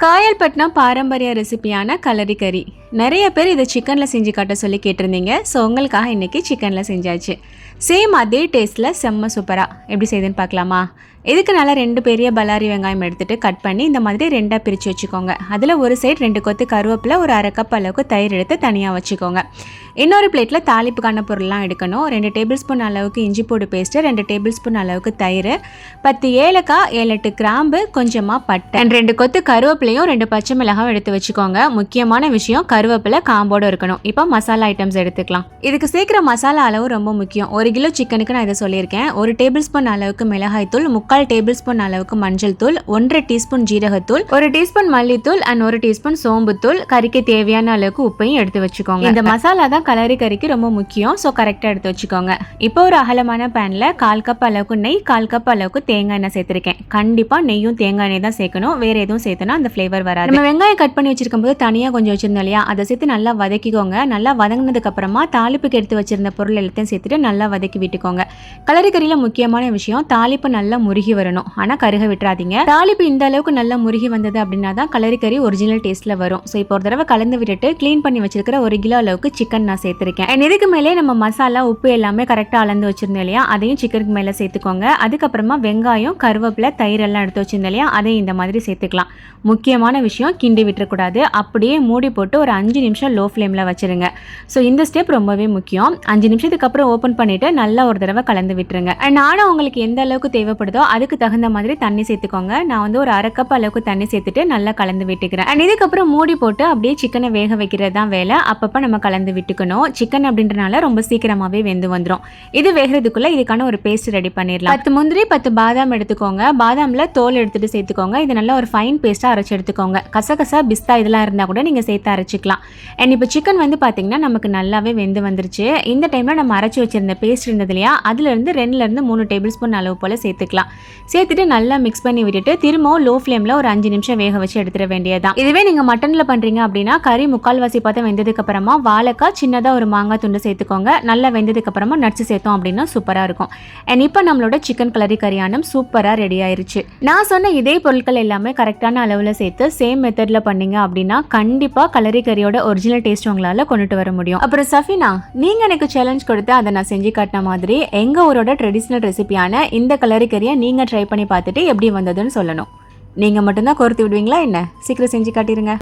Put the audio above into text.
காயல்பட்டினம் பாரம்பரிய ரெசிபியான கலரி கறி நிறைய பேர் இதை சிக்கனில் செஞ்சு காட்ட சொல்லி கேட்டிருந்தீங்க. ஸோ உங்களுக்காக இன்றைக்கி சிக்கனில் செஞ்சாச்சு. சேம் அதே டேஸ்ட்டில் செம்ம சூப்பராக எப்படி செய்யுதுன்னு பார்க்கலாமா? இதுக்கு நல்லா ரெண்டு பெரிய பல்லாரி வெங்காயம் எடுத்துகிட்டு கட் பண்ணி இந்த மாதிரி ரெண்டாக பிரித்து வச்சுக்கோங்க. அதில் ஒரு சைடு ரெண்டு கொத்து கருவேப்பிலை ஒரு அரை கப் அளவுக்கு தயிர் எடுத்து தனியாக வச்சுக்கோங்க. இன்னொரு பிளேட்டில் தாளிப்புக்கான பொருள்லாம் எடுக்கணும். ரெண்டு டேபிள் ஸ்பூன் அளவுக்கு இஞ்சி பூடு பேஸ்ட்டு ரெண்டு டேபிள் ஸ்பூன் அளவுக்கு தயிர் பத்து ஏலக்காய் ஏழு எட்டு கிராம்பு கொஞ்சமாக பட்டை. ரெண்டு கொத்து கருவேப்பிலையும் ரெண்டு பச்சை மிளகாவும் எடுத்து வச்சுக்கோங்க. முக்கியமான விஷயம் கருவேப்பிலை காம்போடு இருக்கணும். இப்போ மசாலா ஐட்டம்ஸ் எடுத்துக்கலாம். இதுக்கு சேர்க்குற மசாலா அளவு ரொம்ப முக்கியம். ஒரு கிலோ சிக்கனுக்கு நான் இதை சொல்லியிருக்கேன். ஒரு டேபிள் ஸ்பூன் அளவுக்கு மிளகாய் தூள் முக்கால் டேபிள் ஸ்பூன் அளவுக்கு மஞ்சள் தூள் ஒன்றரை டீஸ்பூன் ஜீரகத்தூள் ஒரு டீஸ்பூன் மல்லித்தூள் அண்ட் ஒரு டீஸ்பூன் சோம்புத்தூள். கறிக்கு தேவையான அளவுக்கு உப்பையும் எடுத்து வச்சுக்கோங்க. இந்த மசாலா தான் கலரி கறிக்கு ரொம்ப முக்கியம். ஸோ கரெக்டாக எடுத்து வச்சுக்கோங்க. இப்போ ஒரு அகலமான பேனில் கால் கப் அளவுக்கு நெய் கால் கப் அளவுக்கு தேங்காய் எண்ணெய் சேர்த்துருக்கேன். கண்டிப்பாக நெய்யும் தேங்காய் எண்ணெய் தான் சேர்க்கணும். வேறு எதுவும் சேர்த்தனா அந்த ஃப்ளேவர் வராது. நம்ம வெங்காயம் கட் பண்ணி வச்சிருக்கும் போது தனியாக கொஞ்சம் வச்சிருந்தோம் இல்லையா? அதை சேர்த்து நல்லா வதக்கிக்கோங்க. நல்லா வதங்கினதுக்கப்புறமா தாளிப்புக்கு எடுத்து வச்சுருந்த பொருள் எல்லாத்தையும் சேர்த்துட்டு நல்லா வதக்கி விட்டுக்கோங்க. கலரி கறியில் முக்கியமான விஷயம் தாளிப்பு நல்லா முருகி வரணும். ஆனால் கருக விட்டுறாதீங்க. தாளிப்பு இந்த அளவுக்கு நல்லா முருகி வந்தது அப்படின்னா தான் கலரி கறி ஒரிஜினல் டேஸ்ட்டில் வரும். ஸோ இப்போ ஒரு தடவை கலந்து விட்டுட்டு க்ளீன் பண்ணி வச்சிருக்கிற ஒரு கிலோ அளவுக்கு சிக்கன் நான் சேர்த்துருக்கேன். And இதுக்கு மேலே நம்ம மசாலா உப்பு எல்லாமே கரெக்டாக அளந்து வச்சிருந்தோம் இல்லையா? அதையும் சிக்கனுக்கு மேலே சேர்த்துக்கோங்க. அதுக்கப்புறமா வெங்காயம் கருவேப்பிலை தயிர் எல்லாம் எடுத்து வச்சிருந்தோம் இல்லையா? அதையும் இந்த மாதிரி சேர்த்துக்கலாம். முக்கியமான விஷயம் கிண்டி விட்டுறக்கூடாது. அப்படியே மூடி போட்டு ஒரு அஞ்சு நிமிஷம் லோ ஃப்ளேமில் வச்சுருங்க. ஸோ இந்த ஸ்டெப் ரொம்பவே முக்கியம். அஞ்சு நிமிஷத்துக்கு அப்புறம் ஓப்பன் பண்ணிவிட்டு நல்லா ஒரு தடவை கலந்து விட்டுருங்க. அண்ட் நானும் உங்களுக்கு எந்த அளவுக்கு தேவைப்படுதோ அதுக்கு தகுந்த மாதிரி தண்ணி சேர்த்துக்கோங்க. நான் வந்து ஒரு அரை கப் அளவுக்கு தண்ணி சேர்த்துட்டு நல்லா கலந்து விட்டுக்கிறேன். அண்ட் இதுக்கப்புறம் மூடி போட்டு அப்படியே சிக்கனை வேக வைக்கிறது தான் வேலை. அப்பப்போ நம்ம கலந்து விட்டுக்கணும். சிக்கன் அப்படின்றனால ரொம்ப சீக்கிரமாகவே வெந்து வந்துடும் இது வேகிறதுக்குள்ளே இதுக்கான ஒரு பேஸ்ட் ரெடி பண்ணிடலாம். பத்து முந்திரி பத்து பாதாம் எடுத்துக்கோங்க. பாதாமில் தோல் எடுத்துட்டு சேர்த்துக்கோங்க. இது நல்லா ஒரு ஃபைன் பேஸ்ட்டாக அரைச்சி எடுத்துக்கோங்க. கசகசா பிஸ்தா இதெல்லாம் இருந்தால் கூட நீங்கள் சேர்த்து அரைச்சிக்கலாம். அண்ட் இப்போ சிக்கன் வந்து பார்த்தீங்கன்னா நமக்கு நல்லாவே வெந்து வந்துருச்சு. இந்த டைமில் நம்ம அரைச்சி வச்சிருந்த பேஸ்ட் இருந்தது இல்லையா? அதுலேருந்து ரெண்டுலேருந்து மூணு டேபிள் ஸ்பூன் அளவு போல் சேர்த்துக்கலாம். சேர்த்துட்டு நல்லா மிக்ஸ் பண்ணி விட்டுட்டு திரும்பவும் லோ ஃப்ளேமில் ஒரு அஞ்சு நிமிஷம் வேக வச்சு எடுத்துட வேண்டியதுதான். இதுவே நீங்கள் மட்டனில் பண்ணுறீங்க அப்படின்னா கறி முக்கால்வாசி பார்த்தா வெந்ததுக்கு அப்புறமா வாழைக்காய் சின்னதாக ஒரு மாங்காய் துண்டு சேர்த்துக்கோங்க. நல்லா வெந்ததுக்கு அப்புறமா நட்ஸ் சேர்த்தோம் அப்படின்னா சூப்பராக இருக்கும். அண்ட் இப்போ நம்மளோட சிக்கன் கலரி கரியானம் சூப்பராக ரெடி ஆயிருச்சு. நான் சொன்ன இதே பொருட்கள் எல்லாமே கரெக்டான அளவில் சேர்த்து சேம் மெத்தடில் பண்ணீங்க அப்படின்னா கண்டிப்பாக கலரி கறியோட ஒரிஜினல் டேஸ்ட் உங்களால் கொண்டுட்டு வர முடியும். அப்புறம் சஃபினா நீங்கள் எனக்கு சேலஞ்ச் கொடுத்து அதை நான் செஞ்சு காட்டின மாதிரி எங்கள் ஊரோட ட்ரெடிஷ்னல் ரெசிபியான இந்த கலரி கறியை நீங்கள் ட்ரை பண்ணி பார்த்துட்டு எப்படி வந்ததுன்னு சொல்லணும். நீங்கள் மட்டும்தான் கோர்த்து விடுவீங்களா என்ன? சீக்கிரம் செஞ்சு காட்டிடுங்க